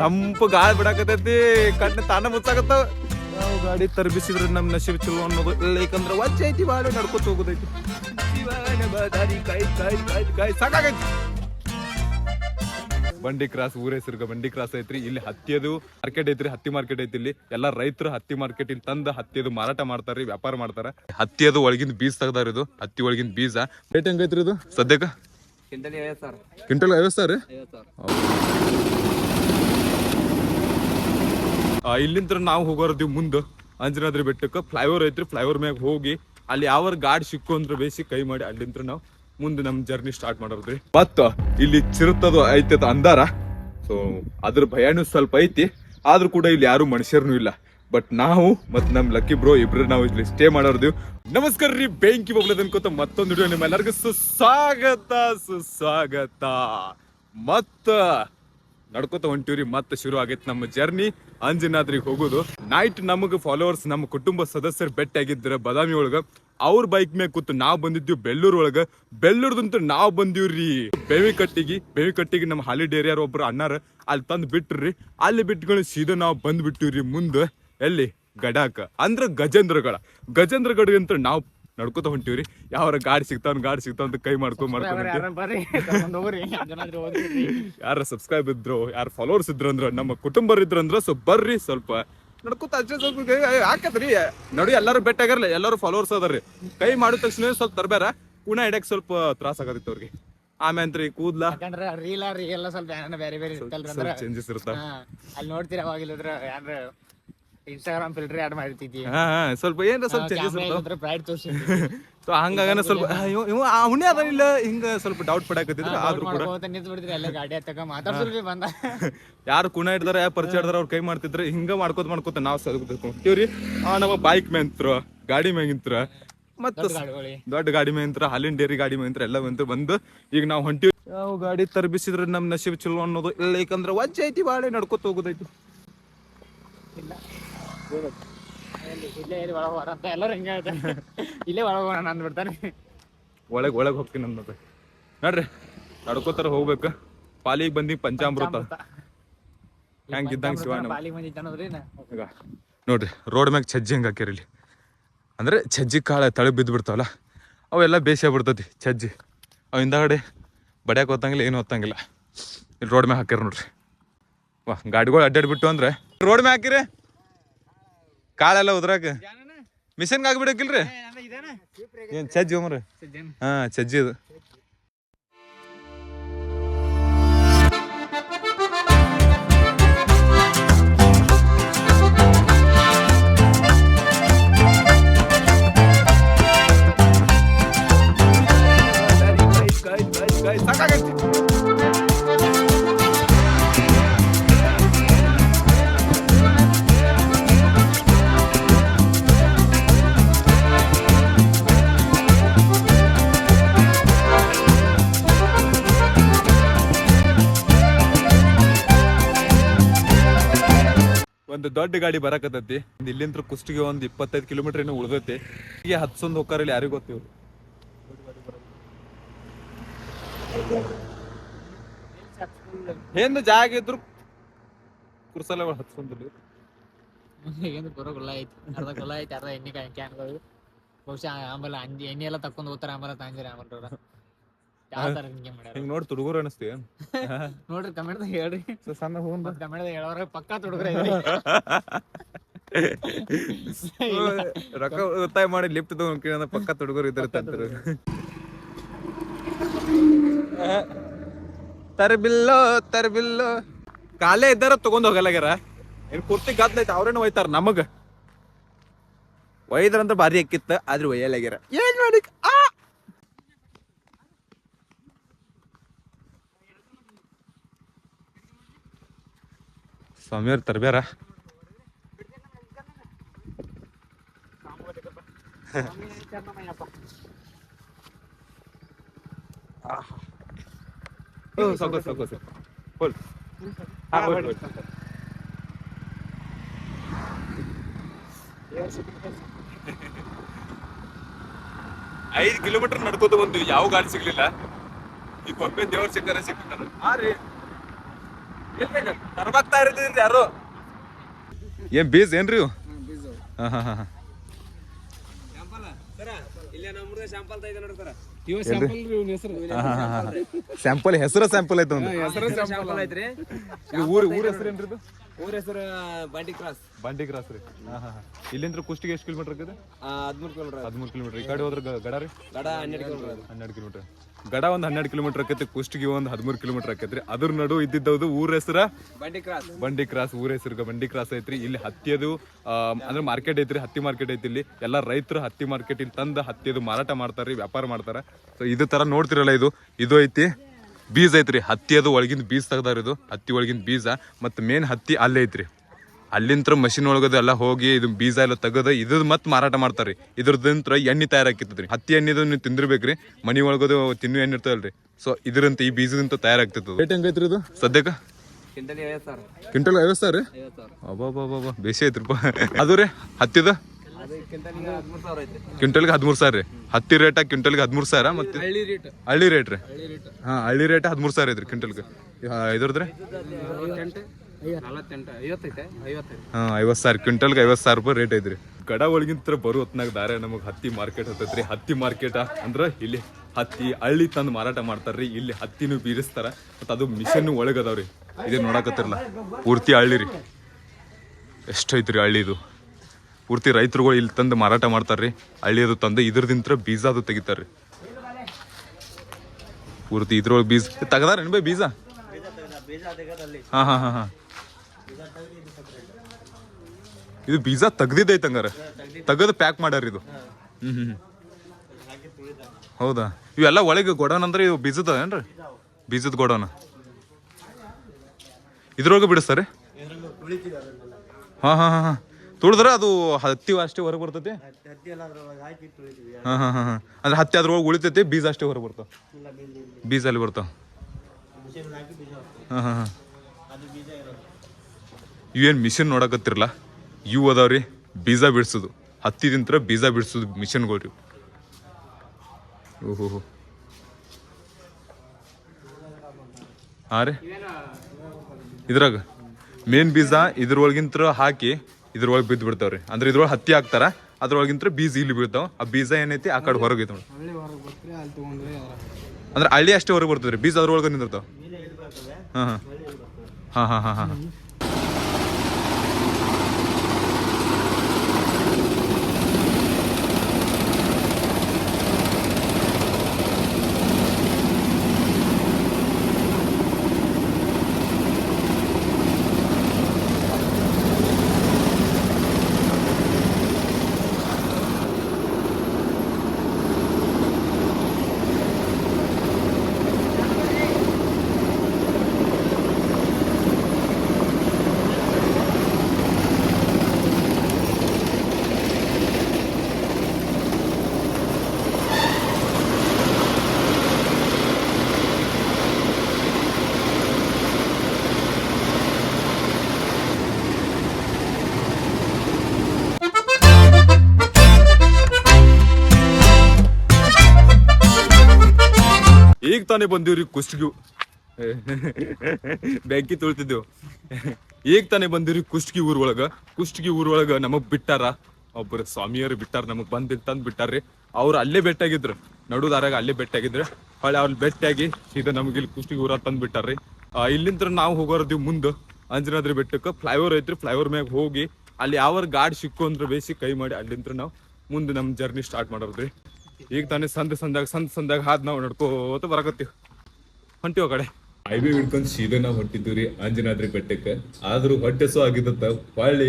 ತಂಪು ಗಾಳಿ ಬಿಡಾಕತೈತಿ ಕಣ್ಣು ತಾನ ಮುಚ್ಚಾಕತ್ತಾವ ನಾವು ಗಾಡಿ ತರ್ಬಿಸಿದ್ರೆ ನಮ್ ನಶೀಬ್ ಚಲೋ ಅನ್ನೋದು. ಇಲ್ಲ ಯಾಕಂದ್ರೆ ವಜ್ಜೆ ಐತಿ ಬಾಳೆ ನಡ್ಕೊತ ಹೋಗುದೈತಿ. ಸಾಕಾಗೈತಿ. ಬಂಡಿ ಕ್ರಾಸ್ ಊರ ಹೆಸರುಗ ಬಂಡಿ ಕ್ರಾಸ್ ಐತ್ರಿ. ಇಲ್ಲಿ ಹತ್ತಿಯದು ಮಾರ್ಕೆಟ್ ಐತ್ರಿ ಹತ್ತಿ ಮಾರ್ಕೆಟ್ ಐತಿ ಇಲ್ಲಿ. ಎಲ್ಲ ರೈತರು ಹತ್ತಿ ಮಾರ್ಕೆಟ್ ಇಲ್ಲಿ ತಂದ ಹತ್ತಿಯದು ಮಾರಾಟ ಮಾಡ್ತಾರ್ರಿ ವ್ಯಾಪಾರ ಮಾಡ್ತಾರ. ಹತ್ತಿಯದು ಒಳಗಿನ ಬೀಜ ತೆಗ್ದಾರ ಇದು. ಹತ್ತಿ ಒಳಗಿನ ಬೀಜ. ರೇಟ್ ಹೆಂಗೈತ್ರಿ ಇದು? ಸದ್ಯಕ್ಕೆ? ಕ್ವಿಂಟಲ್ ಐವತ್ತು ಸರ್ ಕ್ವಿಂಟಲ್ ಐವತ್ತು ಸಾವಿರ? ಇಲ್ಲಿಂತ್ರ ನಾವು ಹೋಗೋರ್ದಿವ್ ಮುಂದೆ ಅಂಜನಾದ್ರಿ ಬೆಟ್ಟಕ್ಕೆ. ಫ್ಲೈಓವರ್ ಐತ್ರಿ ಫ್ಲೈಓವರ್ ಮ್ಯಾಗ ಹೋಗಿ ಅಲ್ಲಿ ಯಾವ ಗಾಡಿ ಸಿಕ್ಕು ಅಂದ್ರೆ ಬೇಸಿ ಕೈ ಮಾಡಿ ಅಲ್ಲಿಂದ ನಾವು ಮುಂದೆ ನಮ್ ಜರ್ನಿ ಸ್ಟಾರ್ಟ್ ಮಾಡೋದ್ರಿ. ಮತ್ತ ಇಲ್ಲಿ ಚಿರುತದು ಐತೆ ಅಂದಾರ. ಸೊ ಅದ್ರ ಭಯನೂ ಸ್ವಲ್ಪ ಐತಿ. ಆದ್ರೂ ಕೂಡ ಇಲ್ಲಿ ಯಾರು ಮನುಷ್ಯರನು ಇಲ್ಲ. ಬಟ್ ನಾವು ಮತ್ ನಮ್ ಲಕ್ಕಿ ಬ್ರೋ ಇಬ್ರು ನಾವು ಇಲ್ಲಿ ಸ್ಟೇ ಮಾಡೋರ್ದಿವ್ ನಮಸ್ಕಾರ ರೀ, ಬೆಂಕಿ ಬಬ್ಲದ್ ಅನ್ಕೋತ ಮತ್ತೊಂದು ವಿಡಿಯೋ ನಿಮ್ಮೆಲ್ಲರಿಗೂ ಸುಸ್ವಾಗತ ಸುಸ್ವಾಗತ. ಮತ್ತ ನಡ್ಕೋತ ಹೊಂಟಿವ್ರಿ, ಮತ್ತೆ ಶುರು ಆಗೈತೆ ನಮ್ಮ ಜರ್ನಿ ಅಂಜನಾದ್ರಿಗೆ ಹೋಗೋದು. ನೈಟ್ ನಮಗೆ ಫಾಲೋವರ್ಸ್ ನಮ್ಮ ಕುಟುಂಬ ಸದಸ್ಯರು ಬೆಟ್ಟ ಆಗಿದ್ರ ಬದಾಮಿ ಒಳಗ. ಅವ್ರ ಬೈಕ್ ಮೇಲೆ ಕೂತು ನಾವು ಬಂದಿದ್ವಿ ಬೆಳ್ಳೂರ್ ಒಳಗ. ಬೆಳ್ಳೂರ್ದಂತೂ ನಾವು ಬಂದಿವ್ರಿ. ಬೇವಿ ಕಟ್ಟಿಗಿ ಬೇವಿ ಕಟ್ಟಿಗೆ ನಮ್ಮ ಹಾಲಿಡ್ ಏರಿಯಾರ ಒಬ್ರು ಅಣ್ಣಾರ ಅಲ್ಲಿ ತಂದು ಬಿಟ್ರಿ ಅಲ್ಲಿ ಬಿಟ್ಕೊಂಡು ಸೀದಾ ನಾವು ಬಂದ್ಬಿಟ್ಟಿವ್ರಿ ಮುಂದೆ. ಎಲ್ಲಿ? ಗಡಾಕ. ಅಂದ್ರ ಗಜೇಂದ್ರಗಡ. ಗಜೇಂದ್ರಗಡ ಅಂತ ನಾವು ನಡ್ಕೋತ ಹೊಂಟಿವ್ರಿ. ಯಾವ್ರ ಗಾಡಿ ಸಿಗ್ತಾವ ಗಾಡಿ ಸಿಗ್ತಾವ ಅಂತ ಕೈ ಮಾಡ್ಕೊಂಡು ಮಾಡ್ಕೊಂಡು ಯಾರ ಸಬ್ಸ್ಕ್ರೈಬ್ ಇದ್ರು ಯಾರ ಫಾಲೋವರ್ಸ್ ಇದ್ರು ಅಂದ್ರ ನಮ್ಮ ಇದ್ರ ಅಂದ್ರ ಸ್ವಲ್ಪ ಬರ್ರಿ ಸ್ವಲ್ಪ. ನಡ್ಕೋತ ಅಜ್ಜ ಸ್ವಲ್ಪ ಹಾಕತ್ರಿ ನೋಡಿ ಎಲ್ಲರೂ ಬೆಟ್ಟ ಆಗಿರಲ್ಲ ಎಲ್ಲರೂ ಫಾಲೋವರ್ಸ್ ಅದಾರ್ರಿ. ಕೈ ಮಾಡಿದ ತಕ್ಷಣ ಸ್ವಲ್ಪ ತರಬೇರ ಕುಣ ಇಡಕ್ ಸ್ವಲ್ಪ ತ್ರಾಸ ಆಗತ್ತಿತ್ತು ಅವ್ರಿಗೆ. ಆಮೇಲೆ ಕೂದ್ಲ. ಯಾಕಂದ್ರ ರೀಲ್ ರೀ ಎಲ್ಲ ಸ್ವಲ್ಪ ಬೇರೆ ಬೇರೆ ಚೇಂಜಸ್ ಇರ್ತಾವ ಅಲ್ಲಿ ನೋಡ್ತೀರ ಅವಾಗಿಲ್ಲದ್ರ ಯಾರ ಇನ್ಸ್ಟಾಗ್ರಾಮ್ ಫಿಲ್ಟರ್ ಆಡ್ ಮಾಡಿರ್ತಿದ್ವಿ ಹಾ ಹಾ, ಸ್ವಲ್ಪ ಏನ್ರ ಸ್ವಲ್ಪ ಚೇಂಜಸ್ ಇರ್ತಾವ. ಪ್ರೈಡ್ ತೋರಿಸಿ ಸೊ ಹಂಗಾಗನ ಸ್ವಲ್ಪ ಆ, ಇವ ಇವ ಆ ಹುಣ್ಣೆ ಅದಾನಿಲ್ಲ ಹಿಂಗ ಸ್ವಲ್ಪ ಡೌಟ್ ಪಡಾಕತ್ತಿದ್ರು ಆದ್ರೂ ಕೂಡ. ಮಾಡ್ಕೋತ ನಿಂತ್ ಎಲ್ಲ ಗಾಡಿ ಹತ್ತಕ ಮಾತಾಡ್ಸಲ್ರಿ ಬಂದ. ಯಾರು ಕುಣ ಹಿಡ್ದಾರ ಯಾರು ಪರಿಚಯ ಹಿಡ್ದಾರ ಅವ್ರ ಕೈ ಮಾಡ್ತಿದ್ರೆ ಹಿಂಗ ಮಾಡ್ಕೋತ ಮಾಡ್ಕೋತ ನಾವು ಸದ್ಕೊತೀವ್ರಿ ಆ ನಮ್ಮ ಬೈಕ್ ಮೇಂತ್ರ ಗಾಡಿ ಮ್ಯಾಗಿಂತ್ರ ಮತ್ತ ಗಾಡಿಗಳು ದೊಡ್ಡ ಗಾಡಿ ಮೇಂತ್ರ ಹಾಲಿನ ಡೇರಿ ಗಾಡಿ ಮೇಂತ್ರ ಎಲ್ಲ ಬಂತು ಬಂದು ಈಗ ನಾವು ಹೊಂಟಿವಿ. ಯಾವ ಗಾಡಿ ತರ್ಬಿಸಿದ್ರೆ ನಮ್ ನಶೀಬ್ ಚಲೋ ಅನ್ನೋದು ಇಲ್ಲ ಯಾಕಂದ್ರೆ ವಜ್ಜೆ ಐತಿ ಬಾಳೆ ನಡ್ಕೋತ ಹೋಗೋದೈತಿ. ಇಲ್ಲ. ಇಲ್ಲೇ ಇಲ್ಲೇ ಒಳಗೆ ಅಂತ ಹಿಂಗ ಹೋಗೋಣ ಒಳಗ್ ಹೋಗ್ತೀನಿ ಅನ್ನೋದು ನೋಡ್ರಿ. ನಡ್ಕೋತಾರ ಹೋಗ್ಬೇಕು. ಪಾಲಿಗೆ ಬಂದಿ ಪಂಚಾಮೃತ. ನಾ ಈಗ ನೋಡ್ರಿ, ರೋಡ್ ಮ್ಯಾಗ ಛಜ್ಜಿ ಹೆಂಗೆ ಹಾಕಿರಿ ಇಲ್ಲಿ? ಅಂದ್ರೆ ಛಜ್ಜಿ ಕಾಳ ತಳಗ್ ಬಿದ್ದ ಬಿಡ್ತಾವಲ್ಲ, ಅವೆಲ್ಲ ಬೇಸೆ ಬಿಡ್ತತಿ, ಛಜ್ಜಿ. ಅವು ಹಿಂದಾಗಡೆ ಬಡ್ಯಾಕ ಹೊತ್ತಂಗಿಲ್ಲ ಏನು ಹೊತ್ತಂಗಿಲ್ಲ ಇಲ್ಲಿ ರೋಡ್ ಮ್ಯಾಗ ಹಾಕ್ಯಾರ ನೋಡ್ರಿ. ವಾ, ಗಾಡಿಗಳು ಅಡ್ಡಾಡ್ಬಿಟ್ಟು ಅಂದ್ರೆ ರೋಡ್ ಮ್ಯಾಗ ಹಾಕಿರಿ. ಕಾಳೆಲ್ಲ ಉದ್ರಾಕ ಮಿಷನ್ಗೆ ಹಾಕ್ಬಿಡಕಿಲ್ರಿ ಇದೇನಾ ಏನು ಛಜ್ಜಿ ಹೋಮ್ರಿ ಹಾ ಛಜ್ಜಿ ಅದು ಸಾಕಾಗೈತಿ ದೊಡ್ಡ ಗಾಡಿ ಬರಕತ್ತೈತಿ. ಇಲ್ಲಿಂದ ಕುಷ್ಟಿಗೆ ಒಂದ್ ಇಪ್ಪತ್ತೈದು ಕಿಲೋಮೀಟರ್ ಏನೋ ಉಳ್ದೈತಿ. ಈಗ ಹತ್ಸೊಂದು ಹೋಗ್ತಾರ ಇಲ್ಲಿ ಯಾರಿಗೂ ಗೊತ್ತಿವ್ರು ಏನು ಜಾಗ ಇದ್ರು ಕುರ್ಸಲ ಹತ್ಸೊಂದಿಲ್ಲ. ಬರೋ ಐತಿ. ಅರ್ಧ ಐತಿ, ಅರ್ಧ ಎಣ್ಣೆ ಬಹುಶಃ ಆಮೇಲೆ ಎಣ್ಣೆ ಎಲ್ಲ ತಕ್ಕೊಂಡು ಹೋಗ್ತಾರೆ ಆಮೇಲೆ ತಾಂಜಿರಿ ಆಮೇಲೆ ಯಾವ ತರ ಹಿಂಗೆ ಮಾಡ್ಯಾರ ಹಿಂಗ್ ನೋಡಿ ತುಡುಗರು ಅನಿಸ್ತಿ. ನೋಡ್ರಿ ಕಮೆಂಟ್ ಹೇಳ್ರಿ. ಸಣ್ಣ ಹೋಗ್ ಮತ್ ಕಮೆಂಟ್ ಹೇಳೋರ ಪಕ್ಕಾ ತುಡುಗ್ರ ರೊಕ್ಕ ಮಾಡಿ ಲಿಫ್ಟ್ ತಗೊಂಡ್ ಪಕ್ಕ ತುಡುಗರು ಇದ್ರೆ ತಂತಾರೆ ತರಬಿಲ್ಲೋ ತರಬಿಲ್ಲೋ ಕಾಲೇ ಇದ್ದಾರ ತಗೊಂಡ್ ಹೋಗಲ್ಲಾಗ್ಯಾರ ಏನ್ ಕುರ್ತಿ ಗದ್ದೈತೆ ಅವ್ರೇನು ಒಯ್ತಾರ ನಮಗ? ಒಯ್ದ್ರಂತ ಭಾರಿ ಅಕ್ಕಿತ್ತ ಆದ್ರೆ ಒಯ್ಯಲಾಗ್ಯಾರ ಏನ್ ಮಾಡಿ ಆ ತರಬೇರ ತರ್ಬ್ಯಾರ? ಹಾ ಹೋಲ್ ಐದು ಕಿಲೋಮೀಟರ್ ನಡ್ಕೋತ ಬಂದ್ವಿ ಯಾವ ಗಾಡಿ ಸಿಗ್ಲಿಲ್ಲ. ಈ ಕೊಪ್ಪೆ ದೇವ್ರ ಸಿಗ್ತಾರೆ ಸಿಗ್ತಾರೆ ಹಾ ರೀ. ತರ್ಬಾಕ್ತಾ ಇರ್ತಿದ್ರಿ ಯಾರು? ಏನ್ ಬೀಸ್ ಏನ್ರಿ ಇವು? ಹಾ ಹಾ ಹಾ. ಸ್ಯಾಂಪಲ್ ಹೆಸರು. ಸ್ಯಾಂಪಲ್ ಐತೆ ಊರ್ ಊರ್ ಹೆಸರು ಏನ್ರಿ ಇದು? ಊರ ಹೆಸರು ಬಂಡಿ ಕ್ರಾಸ್ ಬಂಡಿ ಕ್ರಾಸ್ ರೀ. ಇಲ್ಲಿಂದ್ರ ಕುಷ್ಟಿಗೆ ಎಷ್ಟು ಕಿಲೋಮೀಟರ್ ಇದೆ ಹದಿಮೂರು ಕಿಲೋಮೀಟರ್ ಹದಿಮೂರು ಕಿಲೋಮೀಟರ್ ಈ ಕಡೆ ಹೋದ್ರೆ ಗಡ ರೀ? ಗಡ ಹನ್ನೆರಡು ಕಿಲೋಮೀಟರ್ ಹನ್ನೆರಡು ಕಿಲೋಮೀಟರ್ ಗಡ ಒಂದು ಹನ್ನೆರಡು ಕಿಲೋಮೀಟರ್ ಆಕೈತಿ ಕುಷ್ಟಿಗೆ ಒಂದು ಹದಿಮೂರು ಕಿಲೋಮೀಟರ್ ಆಕೈತ್ರಿ ಅದ್ರ ನಡು ಇದ್ದಿದ್ದದು ಊರ ಹೆಸರ? ಬಂಡಿ ಕ್ರಾಸ್ ಬಂಡಿ ಕ್ರಾಸ್ ಊರ ಹೆಸರು ಬಂಡಿ ಕ್ರಾಸ್ ಐತ್ರಿ. ಇಲ್ಲಿ ಹತ್ತಿಯದು ಅಂದ್ರೆ ಮಾರ್ಕೆಟ್ ಐತ್ರಿ ಹತ್ತಿ ಮಾರ್ಕೆಟ್ ಐತಿ ಇಲ್ಲಿ. ಎಲ್ಲ ರೈತರು ಹತ್ತಿ ಮಾರ್ಕೆಟ್ ಇಲ್ಲಿ ತಂದ ಹತ್ತಿಯದು ಮಾರಾಟ ಮಾಡ್ತಾರ್ರಿ ವ್ಯಾಪಾರ ಮಾಡ್ತಾರ. ಸೊ ಇದು ತರ ನೋಡ್ತಿರಲ್ಲ ಇದು. ಇದು ಐತಿ. ಬೀಜ ಐತ್ರಿ ಹತ್ತಿ ಅದು ಒಳಗಿಂದ ಬೀಜ ತೆಗ್ದಾರ ಇದು. ಹತ್ತಿ ಒಳಗಿಂದ ಬೀಜ ಮತ್ತು ಮೇನ್ ಹತ್ತಿ ಅಲ್ಲೇ ಐತ್ರಿ. ಅಲ್ಲಿಂತ್ರ ಮಷಿನ್ ಒಳಗದು ಎಲ್ಲ ಹೋಗಿ ಇದು ಬೀಜ ಎಲ್ಲ ತೆಗದು ಇದ್ರದ್ದು ಮತ್ತೆ ಮಾರಾಟ ಮಾಡ್ತಾರೆ ಇದ್ರದಂತ್ರ ಎಣ್ಣೆ ತಯಾರಾಕಿತ್ತದ್ರಿ ಹತ್ತಿ ಎಣ್ಣೆದು ನೀವು ತಿಂದಿರ್ಬೇಕ್ರಿ. ಮನಿ ಒಳಗದು ತಿನ್ನು ಎಣ್ಣೆ ಇರ್ತದಲ್ರಿ. ಸೊ ಇದ್ರಂತ ಈ ಬೀಜದಂತ ತಯಾರಾಗ್ತಿತ್ತು ರೇಟ್ ಹೆಂಗೈತ್ರಿ ಇದು? ಸದ್ಯಕ್ಕೆ? ಕ್ವಿಂಟಲ್ ಐವತ್ತು ಸಾವಿರ ಕ್ವಿಂಟಲ್ ಐವತ್ತು ಸಾವಿರ ಅಬ್ಬಾ ಬೇಸಿ ಐತ್ರಿಪ್ಪ. ಅದು ರೀ ಹತ್ತಿದ? ಅದು ಕ್ವಿಂಟಲ್ಗೆ ಹದಿಮೂರು ಸಾವಿರ ರೀ. ಹತ್ತಿ ರೇಟ ಕ್ವಿಂಟಲ್ಗೆ ಹದಿಮೂರು ಸಾವಿರ ಮತ್ತೆ ಹಳ್ಳಿ ರೇಟ್ ರೀ. ಹಾ ಹಳ್ಳಿ ರೇಟ್ ಹದಿಮೂರು ಸಾವಿರ ಐತ್ರಿ ಕ್ವಿಂಟಲ್ಗೆ. ಇದ್ರದ್ರಿ? ಹಾಂ ಐವತ್ತು ಸಾವಿರ ಕ್ವಿಂಟಲ್ಗೆ ಐವತ್ತು ಸಾವಿರ ರೂಪಾಯಿ ರೇಟ್ ಐತ್ರಿ. ಗಡ ಒಳಗಿಂತ ಬರೋ ಹೊತ್ನಾಗ ದಾರೆ ನಮಗೆ ಹತ್ತಿ ಮಾರ್ಕೆಟ್ ಹತ್ತೈತ್ರಿ. ಹತ್ತಿ ಮಾರ್ಕೆಟ ಅಂದ್ರೆ ಇಲ್ಲಿ ಹತ್ತಿ ಹಳ್ಳಿ ತಂದು ಮಾರಾಟ ಮಾಡ್ತಾರ್ರಿ. ಇಲ್ಲಿ ಹತ್ತಿನೂ ಬೀರಿಸ್ತಾರ. ಮತ್ತು ಅದು ಮಿಷನ್ ಒಳಗದವ್ರಿ ಇದೇ ನೋಡಕತ್ತಿರಲ್ಲ ಪೂರ್ತಿ ಹಳ್ಳಿ ರೀ. ಎಷ್ಟೈತ್ರಿ ಹಳ್ಳಿದು ಪೂರ್ತಿ ರೈತರುಗಳು ಇಲ್ಲಿ ತಂದು ಮಾರಾಟ ಮಾಡ್ತಾರ್ರಿ. ಹಳ್ಳಿಯದು ತಂದು ಇದ್ರದಿಂತ್ರ ಬೀಜ ಅದು ತೆಗಿತಾರ್ರಿ. ಪೂರ್ತಿ ಇದ್ರೊಳಗೆ ಬೀಜ. ತೆಗದಾರೇನು ಬೈ ಬೀಜ? ಹಾಂ ಹಾಂ ಹಾಂ ಹಾಂ. ಇದು ಬೀಜ ತೆಗ್ದಿದ್ದೈತೆ ಹಂಗಾರ ತೆಗೆದು ಪ್ಯಾಕ್ ಮಾಡ್ಯಾರ ಇದು. ಹ್ಮ್ ಹ್ಞೂ ಹೌದಾ? ಇವೆಲ್ಲ ಒಳಗೆ ಗೊಡೋನ್ ಅಂದ್ರೆ ಇವು ಬೀಜದ ಏನ್ರಿ? ಬೀಜದ ಗೊಡೋನ. ಇದ್ರೊಳಗೆ ಬಿಡಿಸ್ತಾರೆ ಹಾಂ ಹಾಂ ಹಾಂ, ಹಾ. ತುಳಿದ್ರೆ ಅದು ಹತ್ತಿ ಅಷ್ಟೇ ಹೊರಗೆ ಬರ್ತೈತಿ? ಹಾಂ ಹಾಂ, ಹಾ. ಹಾ ಅಂದ್ರೆ ಹತ್ತಿ ಅದ್ರೊಳಗೆ ಉಳಿತೈತಿ, ಬೀಜ ಅಷ್ಟೇ ಹೊರಗೆ ಬರ್ತಾವ ಬೀಜ ಅಲ್ಲಿ ಬರ್ತಾವ ಹಾ ಹಾ, ಹಾಂ. ಇವೇನು ಮಿಷಿನ್ ನೋಡಕತ್ತಿರಲ್ಲ? ಇವು ಅದಾವ್ರಿ, ಬೀಜ ಬಿಡಿಸೋದು. ಹತ್ತಿ ತಿಂತರ ಬೀಜ ಬಿಡ್ಸುದು ಮಿಷನ್ಗಳು ರೀ ಓಹೋ ಹಾಂ ರೀ. ಇದ್ರಾಗ ಮೇನ್ ಬೀಜ ಇದ್ರೊಳಗಿಂತ್ರ ಹಾಕಿ ಇದ್ರೊಳಗೆ ಬಿದ್ದು ಬಿಡ್ತಾವ್ರಿ ಅಂದ್ರೆ ಇದ್ರೊಳಗೆ ಹತ್ತಿ ಹಾಕ್ತಾರ ಅದ್ರೊಳಗಿಂತ ಬೀಜ ಇಲ್ಲಿ ಬೀಳ್ತಾವ. ಆ ಬೀಜ ಏನೈತಿ ಆ ಕಡೆ ಹೊರಗೆ ಐತೆ ಅಂದ್ರೆ ಹಳ್ಳಿ ಅಷ್ಟೇ ಹೊರಗೆ ಬರ್ತದ್ರಿ ಬೀಜ ಅದ್ರೊಳಗೆ ನಿಂದಿರ್ತಾವ. ಹಾಂ ಹಾಂ. ಹಾಂ ಹಾಂ ಹಾಂ. ಹಾಂ ತಾನೇ ಬಂದಿವ್ರಿ ಕುಸ್ಟ್ಗು ಬೆಂಕಿ ತುಳ್ತಿದ್ದೆವು ಈಗ ತಾನೇ ಬಂದಿವ್ರಿ ಕುಷ್ಟಗಿ ಊರೊಳಗ ಕುಷ್ಟಗಿ ಊರೊಳಗ ನಮಗ್ ಬಿಟ್ಟಾರ? ಒಬ್ಬರು ಸ್ವಾಮಿಯರು ಬಿಟ್ಟಾರ ನಮಗ್ ಬಂದ್ ತಂದ್ ಬಿಟ್ಟಾರ್ರಿ. ಅವ್ರು ಅಲ್ಲೇ ಬೆಟ್ಟಾಗಿದ್ರು ನಡುದಾರಾಗ ಅಲ್ಲೇ ಬೆಟ್ಟಾಗಿದ್ರು ಹೊಳೆ ಅವ್ರು ಬೆಟ್ಟಾಗಿ ಇದು ನಮಗ್ ಇಲ್ಲಿ ಕುಷ್ಟಗಿ ಊರ ತಂದ್ ಬಿಟ್ಟಾರ್ರಿ. ಆ, ನಾವ್ ಹೋಗೋರ್ದಿವ್ ಮುಂದ ಅಂಜನಾದ್ರಿ ಬೆಟ್ಟಕ್ಕೆ ಫ್ಲೈಓವರ್ ಐತ್ರಿ ಫ್ಲೈಓವರ್ ಮ್ಯಾಗ ಹೋಗಿ ಅಲ್ಲಿ ಯಾವ ಗಾಡಿ ಸಿಕ್ಕು ಅಂದ್ರೆ ಬೇಸಿ ಕೈ ಮಾಡಿ ಅಲ್ಲಿಂದ್ರ ನಾವು ಮುಂದೆ ನಮ್ಮ ಜರ್ನಿ ಸ್ಟಾರ್ಟ್ ಮಾಡೋದ್ರಿ. ಈಗ ತಾನೇ ಸಂದ ಸಂದಾಗ ಸಂದ ಸಂದಾಗ ಹಾದ್ ನಾವು ನಡ್ಕೋತ ಬರಕತ್ತೀವಿ. ಹೊಂಟಿವ ಕಡೆ. ಐಬಿ ಹಿಡ್ಕೊಂಡ್ ಸೀದಾ ನಾವ್ ಹೊಂಟಿದ್ವಿ ಅಂಜನಾದ್ರಿ ಬೆಟ್ಟಕ್ಕೆ. ಆದ್ರೂ ಹೊಟ್ಟೆ ಸೋ ಆಗಿದ್ದತ್ತ ಹೊಳ್ಳಿ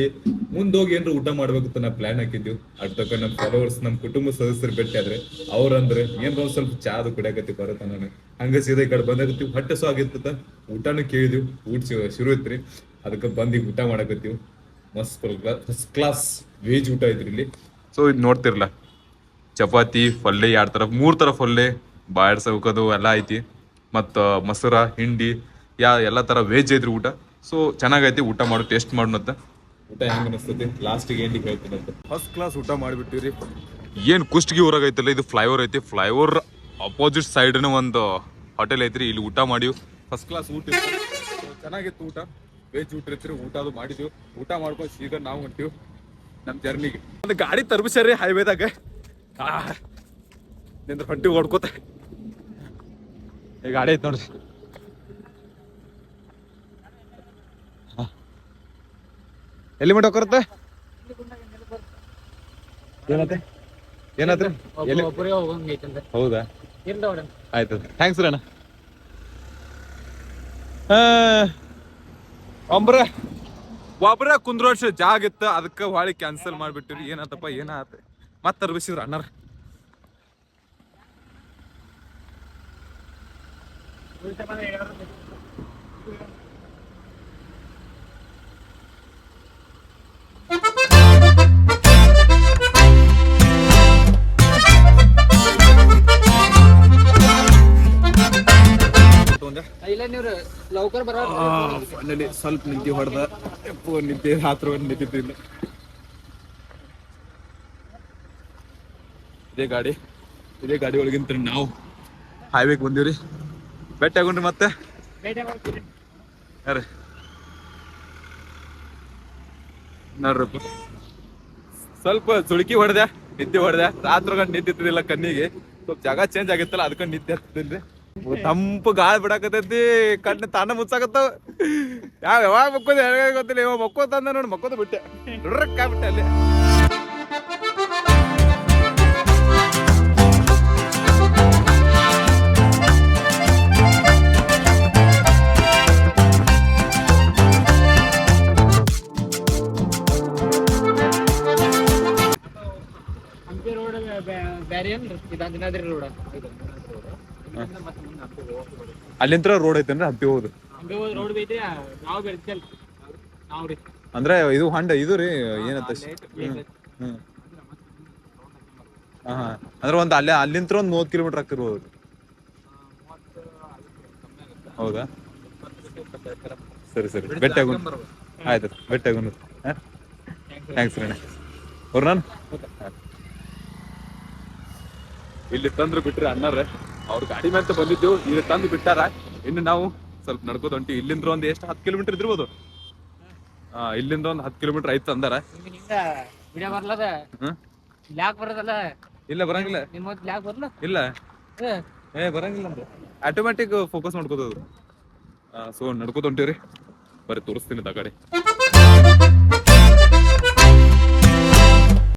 ಮುಂದೋಗಿ ಏನ್ರ ಊಟ ಮಾಡ್ಬೇಕಂತ ನಾ ಪ್ಲಾನ್ ಹಾಕಿದ್ವಿ. ಅಡ್ತಕ್ಕ ನಮ್ ಫಾಲೋವರ್ಸ್ ನಮ್ ಕುಟುಂಬ ಸದಸ್ಯರು ಭೇಟಿ ಆದ್ರೆ ಅವ್ರಂದ್ರೆ ಏನ್ರ ಒಂದ್ ಸ್ವಲ್ಪ ಚಾದು ಕುಡಿಯಾಕತ್ತಿ ಬರತ್ತ ನಾನು. ಹಂಗ ಸೀದಾ ಈ ಕಡೆ ಬಂದಾಗತ್ತೀವಿ. ಹೊಟ್ಟೆ ಸೋ ಆಗಿತ್ತ ಊಟನೂ ಕೇಳಿದ್ವಿ. ಊಟ ಶುರು ಐತ್ರಿ ಅದಕ್ಕೆ ಬಂದಿ ಊಟ ಮಾಡಕತ್ತೀವಿ. ಮಸ್ತ್ ಫಸ್ಟ್ ಕ್ಲಾಸ್ ವೇಜ್ ಊಟ ಐತ್ರಿ ಇಲ್ಲಿ. ಸೊ ಇದ್ ನೋಡ್ತಿರ್ಲ? ಚಪಾತಿ ಪಲ್ಯ ಎರಡು ಥರ ಮೂರು ಥರ ಪಲ್ಯ ಬಾಯಡ್ ಸೌಕದು ಎಲ್ಲ ಐತಿ. ಮತ್ತು ಮೊಸರ ಹಿಂಡಿ ಯಾ ಎಲ್ಲ ಥರ ವೆಜ್ ಐತ್ರಿ ಊಟ. ಸೊ ಚೆನ್ನಾಗೈತಿ ಊಟ ಮಾಡು ಟೇಸ್ಟ್ ಮಾಡೋಣ ಊಟ ಹೆಂಗೆ ಅನಿಸ್ತೈತಿ? ಲಾಸ್ಟಿಗೆ ಹೇಳ್ತೀನಿ ಅಂತ. ಫಸ್ಟ್ ಕ್ಲಾಸ್ ಊಟ ಮಾಡಿಬಿಟ್ಟಿರಿ ಏನು ಕುಷ್ಟಗಿ ಊರಾಗ ಐತಲ್ಲ ಇದು ಫ್ಲೈಓವರ್ ಐತಿ. ಫ್ಲೈಓವರ್ ಅಪೋಸಿಟ್ ಸೈಡ್ನ ಒಂದು ಹೋಟೆಲ್ ಐತ್ರಿ ಇಲ್ಲಿ ಊಟ ಮಾಡಿವ್. ಫಸ್ಟ್ ಕ್ಲಾಸ್ ಊಟ ಇತ್ತು. ಚೆನ್ನಾಗಿತ್ತು ಊಟ. ವೆಜ್ ಊಟ ಇತ್ತು ಊಟ ಅದು ಮಾಡಿದ್ವಿ. ಊಟ ಮಾಡ್ಕೊಂಡು ಸೀದಾ ನಾವು ಹೊಂಟಿವಿ ನಮ್ಮ ಜರ್ನಿಗೆ ಒಂದು ಗಾಡಿ ತರ್ಬಿಸ್ಯಾರಿ ಹೈವೇದಾಗ ನಿಂದ್ರ ಹೊಂಟಿ ಓಡ್ಕೋತ ಈ ಗಾಡಿ ಐತೆ ನೋಡ್ರಿ. ಹಾ. ಎಲ್ಲಿ ಮಟ್ಟ ಹೋಗ್ಬರುತ್ತೆ ಏನತ್ತೆ? ಏನತ್ರಿ ಎಲ್ಲಿ? ಒಬ್ಬರೇ ಹೌದಾ? ಆಯ್ತು ಥ್ಯಾಂಕ್ಸ್ ರೀ ಅಣ್ಣ. ಒಬ್ರ. ಒಬ್ರ ಕುಂದ್ರೋಡ್ಸ ಜಾಗ ಇತ್ತು ಅದಕ್ಕೆ ಹೊಳಿ ಕ್ಯಾನ್ಸಲ್ ಮಾಡ್ಬಿಟ್ಟಿರಿ ಏನಾತಪ್ಪ ಏನಾತ? ಮತ್ತೆ ತರ್ಬಿಸಿದ್ರ ಅಣ್ಣಾರ. ಫೈನಲಿ ಸ್ವಲ್ಪ ನಿದ್ದೆ ಹೊಡೆದ. ನಿದ್ದೆ ರಾತ್ರಿ ಒಂದು ನಿದ್ದಿದ್ದಿಲ್ಲ ಇದೇ ಗಾಡಿ ಇದೇ ಗಾಡಿ ಒಳಗಿಂತ ನಾವು ಹೈವೇಗೆ ಬಂದೀವ್ರಿ. ಬೆಟ್ಟ ಆಗೋಣ್ರಿ ಮತ್ತೆ. ಯಾರು? ನೋಡ್ರಪ್ಪ ಸ್ವಲ್ಪ ಸುಳುಕಿ ಹೊಡೆದೆ ನಿದ್ದೆ ಹೊಡೆದೆ. ರಾತ್ರಿ ನಿದ್ದೆ ನಿದ್ದಿತ್ತಿಲ್ಲ ಕಣ್ಣಿಗೆ. ಸ್ವಲ್ಪ ಜಾಗ ಚೇಂಜ್ ಆಗಿತ್ತಲ್ಲ ಅದಕ್ಕೆ ನಿದ್ದೆ ಹತ್ತಿಲ್ರಿ ತಂಪು ಗಾಳಿ ಬಿಡಾಕತೈತಿ ಕಣ್ಣು ತಾನ ಮುಚ್ಚಾಕತ್ತಾವ. ಯಾವ ಯಾವಾಗ ಮಕ್ಕೋದ ಗೊತ್ತಿಲ್ಲ. ಮಕ್ಕೋ ಮಕ್ಕೋತಂದ ನೋಡಿ ಮಕ್ಕೋದ ಬಿಟ್ಟೆ. ಬಿಟ್ಟೆ ಅಲ್ಲಿ. ಅಂಜನಾದ್ರಿ ರೋಡ್ ಅಲ್ಲಿಂತ್ರ ರೋಡ್ ಐತೇನ್ರಿ ಹೋಗುದು. ರೋಡ್ ಐತಿ ನಾವು ಬೆಳ್ತಲ್ ನಾವು ರೀ. ಅಂದ್ರೆ ಇದು ಹಂಡ ಇದು ರೀ ಏನಂತ? ಹ್ಮ್ ಹಾ. ಅಂದ್ರೆ ಒಂದ್ ಅಲ್ಲೇ ಅಲ್ಲಿಂತ್ರ ಒಂದ್ ಮೂವತ್ ಕಿಲೋಮೀಟರ್ ಆಗ್ತಿರ್ಬೋದು. ಹೌದಾ? ಸರಿ ಸರಿ. ಬೆಟ್ಟ ಆಯ್ತು ಬೆಟ್ಟ ಥ್ಯಾಂಕ್ಸ್ ರೀ ಅವ್ರ ನಾನು? ಇಲ್ಲಿ ತಂದ್ರು ಬಿಟ್ರೆ ಅಣ್ಣಾರೆ ಅವ್ರ ಗಾಡಿ ಮೇಲೆ ಬಂದಿದ್ದು ಇಲ್ಲಿ ತಂದು ಬಿಟ್ಟಾರ? ಇನ್ನು ನಾವು ಸ್ವಲ್ಪ ನಡ್ಕೋತ ಹೊಂಟಿ ಇಲ್ಲಿಂದ್ರ ಒಂದ್ ಎಷ್ಟು ಹತ್ತು ಕಿಲೋಮೀಟರ್ ಇದ್ದಿರ್ಬೋದು ಹಾ ಇಲ್ಲಿಂದ ಒಂದ್ ಹತ್ತು ಕಿಲೋಮೀಟರ್ ಐತ್ ಅಂದಾರ. ಇಲ್ಲ ಬರಂಗಿಲ್ಲ. ಇಲ್ಲ. ಏ, ಏ ಬರಂಗಿಲ್ಲ ಅಂದ್ರೆ ಆಟೋಮ್ಯಾಟಿಕ್ ಫೋಕಸ್ ಮಾಡ್ಕೋತದ ಸೊ ನಡ್ಕೋತ ಹೊಂಟಿವ್ರಿ ಬರೀ ತೋರಿಸ್ತೀನಿ ಆ ಕಡೆ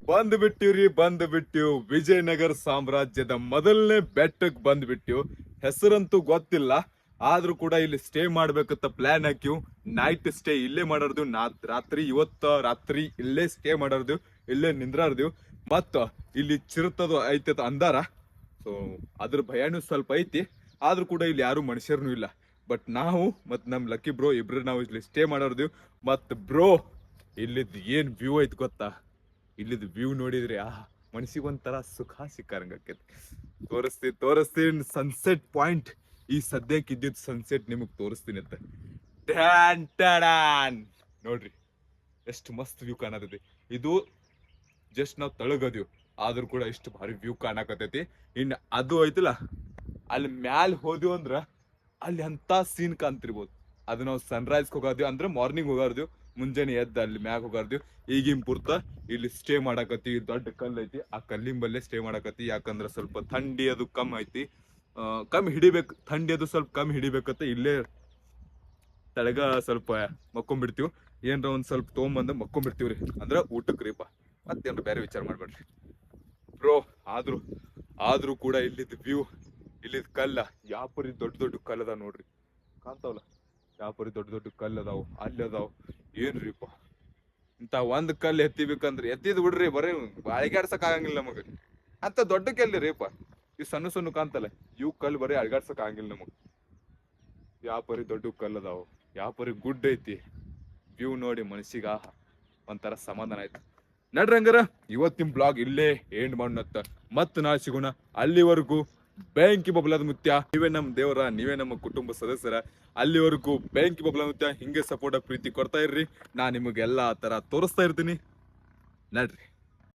ಬಂದ್ ಬಿಟ್ಟಿವ್ರಿ ಬಂದ್ ಬಿಟ್ಟಿವ್ ವಿಜಯನಗರ ಸಾಮ್ರಾಜ್ಯದ ಮೊದಲನೇ ಬೆಟ್ಟಕ್ ಬಂದ್ ಬಿಟ್ಟಿವ್ ಹೆಸರಂತೂ ಗೊತ್ತಿಲ್ಲ. ಆದ್ರೂ ಕೂಡ ಇಲ್ಲಿ ಸ್ಟೇ ಮಾಡ್ಬೇಕಂತ ಪ್ಲಾನ್ ಹಾಕಿವ್ ನೈಟ್ ಸ್ಟೇ ಇಲ್ಲೇ ಮಾಡಾರ್ದು ನಾ ರಾತ್ರಿ ಇವತ್ತ ರಾತ್ರಿ ಇಲ್ಲೇ ಸ್ಟೇ ಮಾಡಾರ್ದು, ಇಲ್ಲೇ ನಿಂದ್ರಾರ್ದು. ಮತ್ತ ಇಲ್ಲಿ ಚಿರುತದು ಐತೆ ಅಂದಾರ. ಸೊ ಅದ್ರ ಭಯನೂ ಸ್ವಲ್ಪ ಐತಿ. ಆದ್ರೂ ಕೂಡ ಇಲ್ಲಿ ಯಾರು ಮನುಷ್ಯರ್ನು ಇಲ್ಲ. ಬಟ್ ನಾವು ಮತ್ ನಮ್ ಲಕ್ಕಿ ಬ್ರೋ ಇಬ್ರು ನಾವು ಇಲ್ಲಿ ಸ್ಟೇ ಮಾಡೋರ್ದು. ಮತ್ ಬ್ರೋ ಇಲ್ಲಿದ್ ಏನ್ ವ್ಯೂ ಐತ್ ಗೊತ್ತಾ? ಇಲ್ಲಿದ್ ವ್ಯೂ ನೋಡಿದ್ರೆ ಆ ಮನ್ಸಿಗೆ ಒಂಥರ ಸುಖ ಸಿಕ್ಕಂಗ ಆಕೈತಿ ತೋರಿಸ್ತೀನಿ ತೋರಿಸ್ತೀನಿ ಸನ್ಸೆಟ್ ಪಾಯಿಂಟ್ ಈ ಸದ್ಯಕ್ಕೆ ಇದ್ದಿದ್ದು ಸನ್ಸೆಟ್ ನಿಮಗ್ ತೋರಿಸ್ತೀನಿ ಅಂತ. ಟ್ಯಾನ್. ನೋಡ್ರಿ, ಎಷ್ಟು ಮಸ್ತ್ ವ್ಯೂ ಕಾಣತೈತಿ. ಇದು ಜಸ್ಟ್ ನಾವು ತಳಗದೀವಿ. ಆದ್ರೂ ಕೂಡ ಇಷ್ಟು ಭಾರಿ ವ್ಯೂ ಕಾಣಕತೈತಿ ಇನ್ ಅದು ಐತಲ್ಲ, ಅಲ್ಲಿ ಮ್ಯಾಲ್ ಹೋದ್ವಿ ಅಂದ್ರ, ಅಲ್ಲಿ ಅಂತ ಸೀನ್ ಕಾಣ್ತಿರ್ಬೋದು. ಅದು ನಾವು ಸನ್ರೈಸ್ ಹೋಗಾದ್ವಿ ಅಂದ್ರೆ ಮಾರ್ನಿಂಗ್ ಹೋಗಾರ್ದಿವ್. ಮುಂಜಾನೆ ಎದ್ದ ಅಲ್ಲಿ ಮ್ಯಾಗ ಹೋಗಾರ್ದಿವ್ ಈಗಿನ ಪೂರ್ತ ಇಲ್ಲಿ ಸ್ಟೇ ಮಾಡಾಕತ್ತಿ ದೊಡ್ಡ ಕಲ್ಲು ಐತಿ. ಆ ಕಲ್ಲಿನ ಬಲ್ಲೇ ಸ್ಟೇ ಮಾಡಾಕತ್ತಿ. ಯಾಕಂದ್ರ ಸ್ವಲ್ಪ ಥಂಡಿ ಅದು ಕಮ್ಮಿ ಐತಿ. ಕಮ್ಮಿ ಹಿಡಿಬೇಕು, ಥಂಡಿ ಅದು ಸ್ವಲ್ಪ ಕಮ್ಮಿ ಹಿಡಿಬೇಕಂತ ಇಲ್ಲೇ ತಳಗ ಸ್ವಲ್ಪ ಮಕ್ಕೊಂಬಿಡ್ತೀವಿ. ಏನರ ಒಂದ್ ಸ್ವಲ್ಪ ತೊಗೊಂಬಂದು ಮಕ್ಕೊಂಬಿಡ್ತೀವ್ರಿ ಅಂದ್ರ ಊಟಕ್ಕೆ ರೀಪ ಮತ್ತೇನ್ರ ಬೇರೆ ವಿಚಾರ ಮಾಡಬೇಡ್ರಿ. ಬ್ರೋ, ಆದ್ರೂ ಆದ್ರೂ ಕೂಡ ಇಲ್ಲಿದ್ ವ್ಯೂ ಇಲ್ಲಿದ್ ಕಲ್ಲ ಯಾಪರಿ ದೊಡ್ಡ ದೊಡ್ಡ ಕಲ್ಲದ ನೋಡ್ರಿ. ಕಾಣ್ತಾವಲ್ಲ? ಯಾಪರಿ ದೊಡ್ಡ ದೊಡ್ಡ ಕಲ್ಲು ಅದಾವ ಅಲ್ಲಿ ಅದಾವ. ಏನ್ರಿಪ್ಪ? ಇಂತ ಒಂದ್ ಕಲ್ಲು ಎತ್ತಿಬೇಕಂದ್ರೆ ಎತ್ತಿದ್ ಬಿಡ್ರಿ, ಬರೀ ಅಳಿಗಾಡ್ಸಕ್ ಆಗಂಗಿಲ್ಲ ನಮಗ. ಅಂತ ದೊಡ್ಡ ಕಲ್ಲಿ ರೀಪ ಇವ್ ಸಣ್ಣ ಸಣ್ಣ ಕಾಂತಲ್ಲ ಇವ್ ಕಲ್ಲು ಬರೀ ಅಳಗಾಡ್ಸಕ್ ಆಗಂಗಿಲ್ಲ ನಮಗ್. ಯಾಪರಿ ದೊಡ್ಡ ಕಲ್ಲು ಅದಾವ, ಯಾಪರಿ ಗುಡ್ ಐತಿ. ವ್ಯೂ ನೋಡಿ ಮನಸ್ಸಿಗ ಒಂಥರ ಸಮಾಧಾನ ಆಯ್ತು. ನಡ್ರಿ ಹಂಗಾರ, ಇವತ್ತಿನ ಬ್ಲಾಗ್ ಇಲ್ಲೇ ಎಂಡ್ ಮಾಡತ್ತ ಮತ್ ನಾ ಸಿಗೋಣ ಅಲ್ಲಿವರೆಗೂ. ಬ್ಯಾಂಕಿ ಬಬ್ಲಾದ ಮುತ್ಯ ನೀವೇ ನಮ್ಮ ದೇವರ, ನೀವೇ ನಮ್ಮ ಕುಟುಂಬ ಸದಸ್ಯರ. ಅಲ್ಲಿವರೆಗೂ ಬ್ಯಾಂಕಿ ಬಬ್ಲಾದ ಮುತ್ಯ ಹಿಂಗೆ ಸಪೋರ್ಟ್ ಪ್ರೀತಿ ಕೊಡ್ತಾ ಇರ್ರಿ. ನಾ ನಿಮಗೆಲ್ಲಾ ತರ ತೋರಿಸ್ತಾ ಇರ್ತೀನಿ. ನಡ್ರಿ.